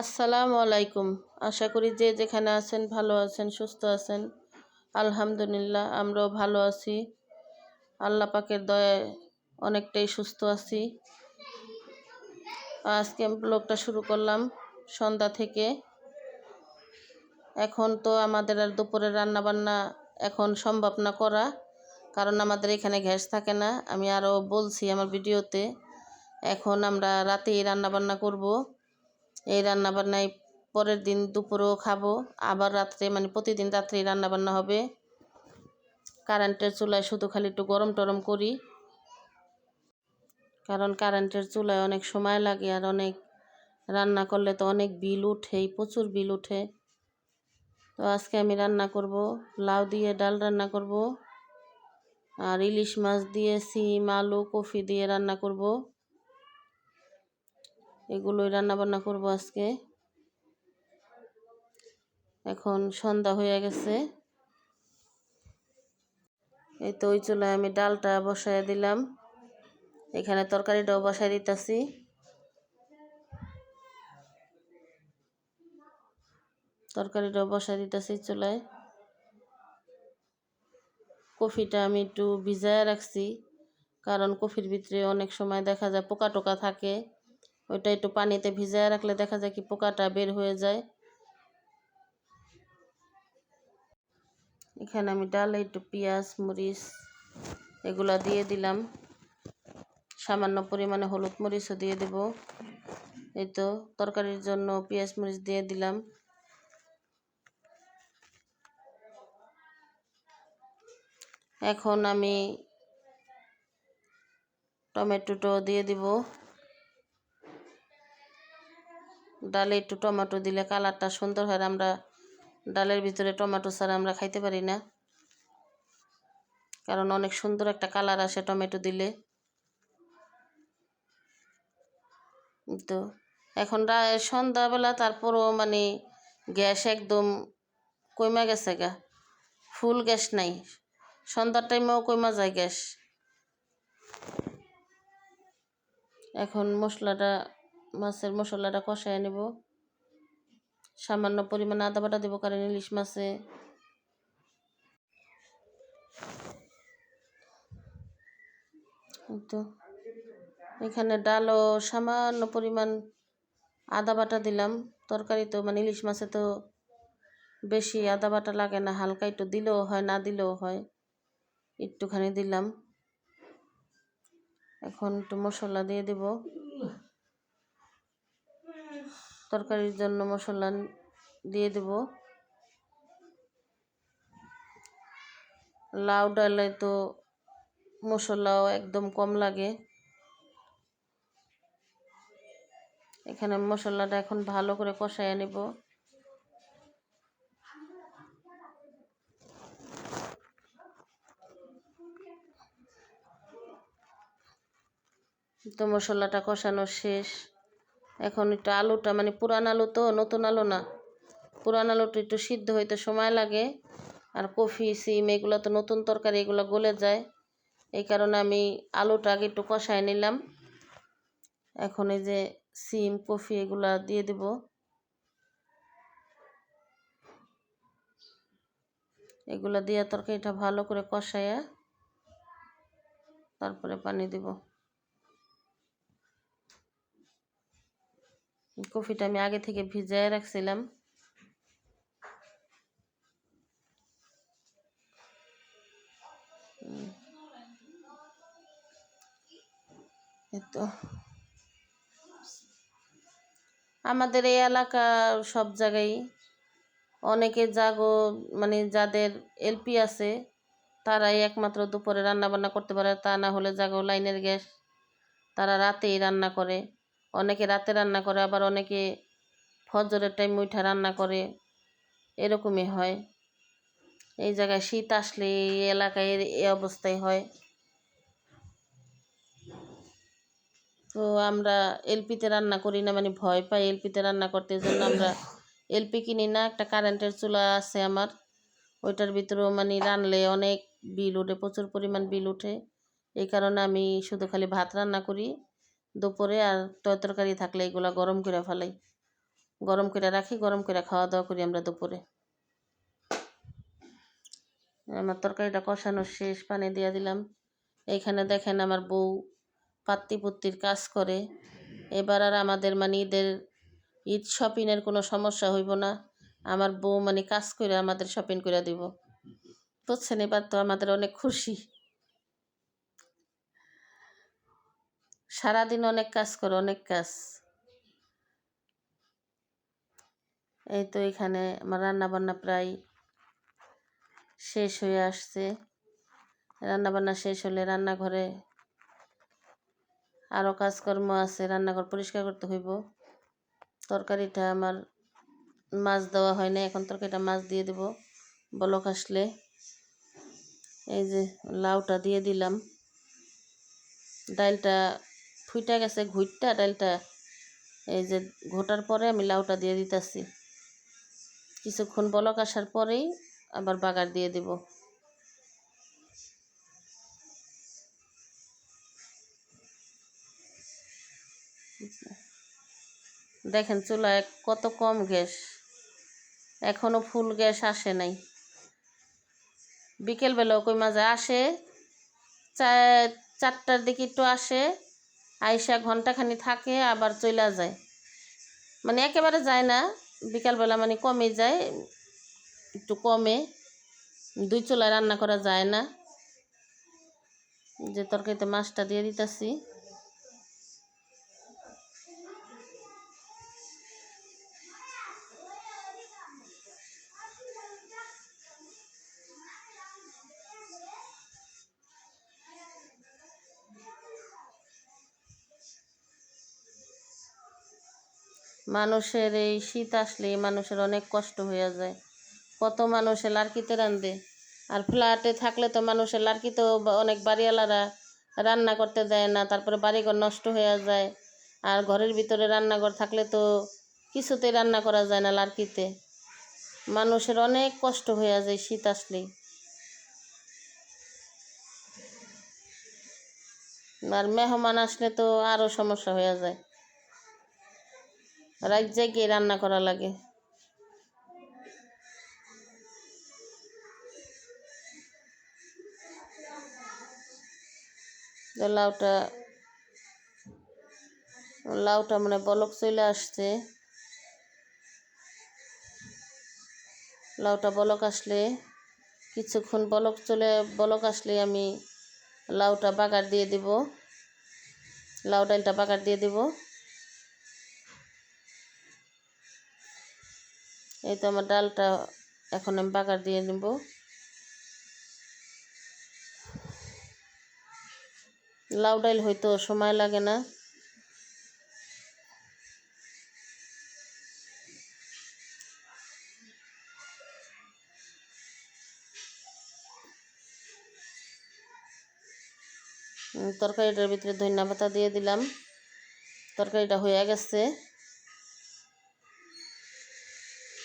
আসসালামু আলাইকুম। আশা করি যে যেখানে আছেন ভালো আছেন, সুস্থ আছেন। আলহামদুলিল্লাহ, আমরাও ভালো আছি। আল্লাহ পাকের দয়ায় অনেকটাই সুস্থ আছি। আজকে ব্লগটা শুরু করলাম সন্ধ্যা থেকে। এখন তো আমাদের আর দুপুরে রান্নাবান্না এখন সম্ভব না করা, কারণ আমাদের এখানে গ্যাস থাকে না। আমি আরও বলছি আমার ভিডিওতে, এখন আমরা রাতেই রান্না বান্না করব। এই রান্না বান্নায় পরের দিন দুপুরেও খাব। আবার রাত্রে মানে প্রতিদিন রাত্রে রান্না বান্না হবে। কারেন্টের চুলায় শুধু খালি একটু গরম টরম করি। কারণ কারেন্টের চুলায় অনেক সময় লাগে আর অনেক রান্না করলে তো অনেক বিল উঠেই প্রচুর বিল উঠে। তো আজকে আমি রান্না করব, লাউ দিয়ে ডাল রান্না করব, আর ইলিশ মাছ দিয়ে, সিম, আলু, কফি দিয়ে রান্না করব। এগুলোই রান্না বান্না করব আজকে। এখন সন্ধ্যা হয়ে গেছে। এই তো ওই চুলায় আমি ডালটা বসায় দিলাম। এখানে তরকারিটাও বসাই দিতেছি। তরকারিটাও বসাই দিতেছি চুলায়। কফিটা আমি একটু ভিজায় রাখছি, কারণ কফির ভিতরে অনেক সময় দেখা যায় পোকা টোকা থাকে। ওইটা একটু পানিতে ভিজায় রাখলে দেখা যায় কি পোকাটা বের হয়ে যায়। এখানে আমি ডাল, একটু পেঁয়াজ, মরিচ এগুলা দিয়ে দিলাম। সামান্য পরিমাণে হলুদ মরিচও দিয়ে দেব। এই তো তরকারির জন্য পেঁয়াজ, মরিচ দিয়ে দিলাম। এখন আমি টমেটোটো দিয়ে দিব। ডালে একটু টমেটো দিলে কালারটা সুন্দর হয় আমরা ডালের ভিতরে টমেটো ছাড়া আমরা খাইতে পারি না। কারণ অনেক সুন্দর একটা কালার আসে টমেটো দিলে। তো এখন সন্ধ্যাবেলা তারপরও মানে গ্যাস একদম কইমা গেছে গা। ফুল গ্যাস নাই। সন্ধ্যার টাইমেও কইমা যায় গ্যাস। এখন মশলাটা মাছের মশলাটা কষায় নেব। সামান্য পরিমাণ আদা বাটা দেবো কারণ ইলিশ মাছে। তো। এখানে ডালও সামান্য পরিমাণ আদা বাটা দিলাম। তরকারি তো মানে ইলিশ মাছে তো বেশি আদা বাটা লাগে না, হালকা একটু দিলেও হয়, না দিলেও হয়। একটুখানি দিলাম। এখন একটু মশলা দিয়ে দেব। তরকারির জন্য মশলা দিয়ে দেব। লাউ ডালে তো মশলাও একদম কম লাগে। এখানে মশলাটা এখন ভালো করে কষাইয়ে নেব। তো মশলাটা কষানো শেষ। এখন একটু আলুটা মানে পুরান আলু তো, নতুন আলু না। পুরান আলুটা একটু সিদ্ধ হইতে সময় লাগে। আর কফি, সিম, এগুলো তো নতুন তরকারি, এগুলো গলে যায়। এই কারণে আমি আলুটা আগে একটু কষায় নিলাম। এখন এই যে সিম, কফি এগুলা দিয়ে দেব। এগুলা দিয়ে তরকারিটা ভালো করে কষায়া তারপরে পানি দেব। কফিটা আমি আগে থেকে ভিজায় রাখছিলাম। আমাদের এই এলাকা সব জায়গায় অনেকে জাগো মানে যাদের এলপি আছে, তারাই একমাত্র দুপুরে রান্না বান্না করতে পারে, তা না হলে জাগো লাইনের গ্যাস। তারা রাতেই রান্না করে। অনেকে রাতে রান্না করে, আবার অনেকে ফজরের টাইম উঠা রান্না করে। এরকমই হয়। এই জায়গায় শীত আসলে এই এলাকায় এই অবস্থায় হয়। তো আমরা এলপিতে রান্না করি না মানে ভয় পাই এলপিতে রান্না করতে। জন্য আমরা এলপি কিনি না, একটা কারেন্টের চুলা আছে আমার। ওইটার ভিতরেও মানে রানলে অনেক বিল ওঠে, প্রচুর পরিমাণ বিল ওঠে। এই কারণে আমি শুধু খালি ভাত রান্না করি। দুপুরে আর তরকারি থাকলে এগুলো গরম করে ফেলাই। গরম করে রাখি, গরম করে খাওয়া দাওয়া করি আমরা দুপুরে। আমার তরকারিটা কষানো শেষ, পানি দিয়ে দিলাম। এইখানে দেখেন আমার বউ পাত্তি পুত্তির কাজ করে। এবার আর আমাদের মানে ঈদের, ঈদ শপিংয়ের কোনো সমস্যা হইব না। আমার বউ মানে কাজ করে আমাদের শপিং করে দিব। বুঝছেন, এবার তো আমাদের অনেক খুশি। সারাদিন অনেক কাজ করে, অনেক কাজ। এই তো এখানে আমার রান্নাবান্না প্রায় শেষ হয়ে আসছে। রান্নাবান্না শেষ হলে রান্নাঘরে আরও কাজকর্ম আছে, রান্নাঘর পরিষ্কার করতে হইব। তরকারিটা আমার মাছ দেওয়া হয় না এখন তরকারিটা মাছ দিয়ে দেব। বলক আসলে এই যে লাউটা দিয়ে দিলাম। ডালটা ফুইটা গেছে ঘুইটটা ডালটা এই যে ঘোটার পরে আমি লাউটা দিয়ে দিতেছি। কিছুক্ষণ বলক আসার পরেই আবার বাগার দিয়ে দেব। দেখেন চুলায় কত কম গ্যাস, এখনও ফুল গ্যাস আসে নাই। বিকেলবেলাও কই মাঝে আসে চা- চারটার দিকে একটু আসে আইসা ঘন্টাখানি থাকে, আবার চইলা যায়। মানে একেবারে যায় না, বিকালবেলা মানে কমে যায়, একটু কমে, দুই চুলায় রান্না করা যায় না। যে তরকারিতে মাছটা দিয়ে দিতেছি। মানুষের এই শীত আসলে মানুষের অনেক কষ্ট হয়ে যায়। কত মানুষে লার্কিতে রান্ধে আর ফ্ল্যাটে থাকলে তো মানুষের লার্কিতেও অনেক বাড়িওয়ালারা রান্না করতে দেয় না, তারপরে বাড়িঘর নষ্ট হয়ে যায়। আর ঘরের ভিতরে রান্নাঘর থাকলে তো কিছুতেই রান্না করা যায় না লার্কিতে। মানুষের অনেক কষ্ট হয়ে যায় শীত আসলেই। আর মেহমান আসলে তো আরও সমস্যা হয়ে যায়। রাত জেগে রান্না করা লাগে। লাউটা লাউটা মানে বলক চলে আসছে। লাউটা বলক আসলে, কিছুক্ষণ বলক চলে, বলক আসলে আমি লাউটা বাগার দিয়ে দিব। লাউ ডালটা বাগার দিয়ে দিব। এই তো আমার ডালটা এখন আমি বাগার দিয়ে নেব। লাউ ডাল হয়তো সময় লাগে না। তরকারিটার ভিতরে ধনিয়া পাতা দিয়ে দিলাম। তরকারিটা হয়ে গেছে।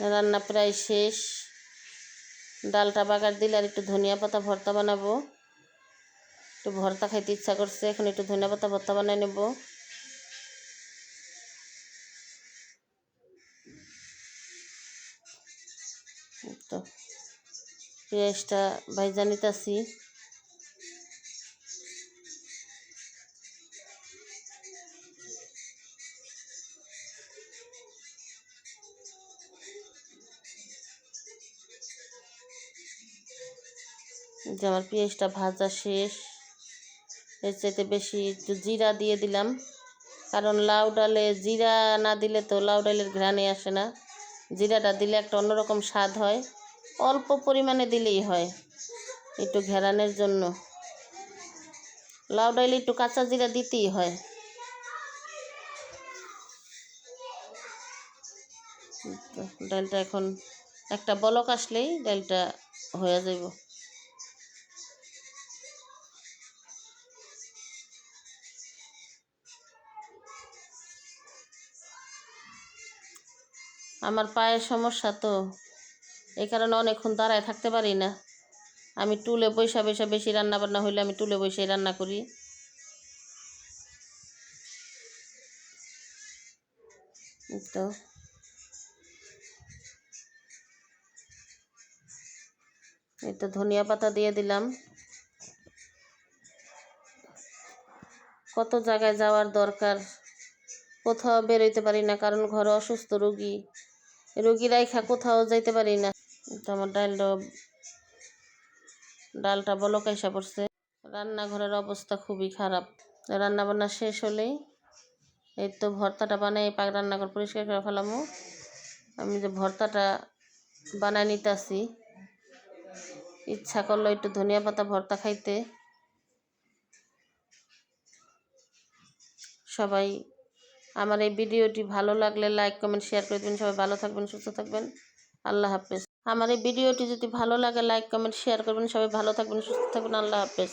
রান্না প্রায় শেষ। ডালটা বাগার দিলে আর একটু ধনিয়া পাতা ভর্তা বানাবো। একটু ভর্তা খাইতে ইচ্ছা করছে, এখন একটু ধনিয়া পাতা ভর্তা বানাই নেব। তো, পেঁয়াজটা ভাইজা যে আমার পেঁয়াজটা ভাজা শেষ। এর চাইতে বেশি একটু জিরা দিয়ে দিলাম। কারণ লাউ ডালে জিরা না দিলে তো লাউ ডালের ঘ্রাণে আসে না। জিরাটা দিলে একটা অন্যরকম স্বাদ হয়। অল্প পরিমাণে দিলেই হয় একটু ঘেরানের জন্য। লাউ ডালে একটু কাঁচা জিরা দিতেই হয়। ডালটা এখন একটা বলক আসলেই ডালটা হয়ে যাইব। আমার পায়ের সমস্যা তো। এই কারণে অনেকক্ষণ দাঁড়ায় থাকতে পারি না। আমি টুলে বৈশা বৈশা বেশি রান্না বান্না হইলে আমি টুলে বৈশাই রান্না করি। তো। এই তো ধনিয়া পাতা দিয়ে দিলাম। কত জায়গায় যাওয়ার দরকার? কোথাও বেরোইতে পারি না কারণ ঘরে অসুস্থ রোগী। রোগী রাইখা কোথাও যাইতে পারি না। তো আমার ডালটা ডালটা বলক পড়ছে। রান্নাঘরের অবস্থা খুবই খারাপ। রান্না বান্না শেষ হলেই এই তো ভর্তাটা বানাই, পাক রান্নাঘর পরিষ্কার করে ফেলামো। আমি যে ভর্তাটা বানাই নিতেছি, ইচ্ছা করল একটু ধনিয়া পাতা ভর্তা খাইতে। সবাই আমার এই ভিডিওটি ভালো লাগলে লাইক কমেন্ট শেয়ার করে দেবেন। সবাই ভালো থাকবেন, সুস্থ থাকবেন। আল্লাহ হাফেজ। আমার এই ভিডিওটি যদি ভালো লাগে লাইক কমেন্ট শেয়ার করবেন। সবাই ভালো থাকবেন, সুস্থ থাকবেন। আল্লাহ হাফেজ।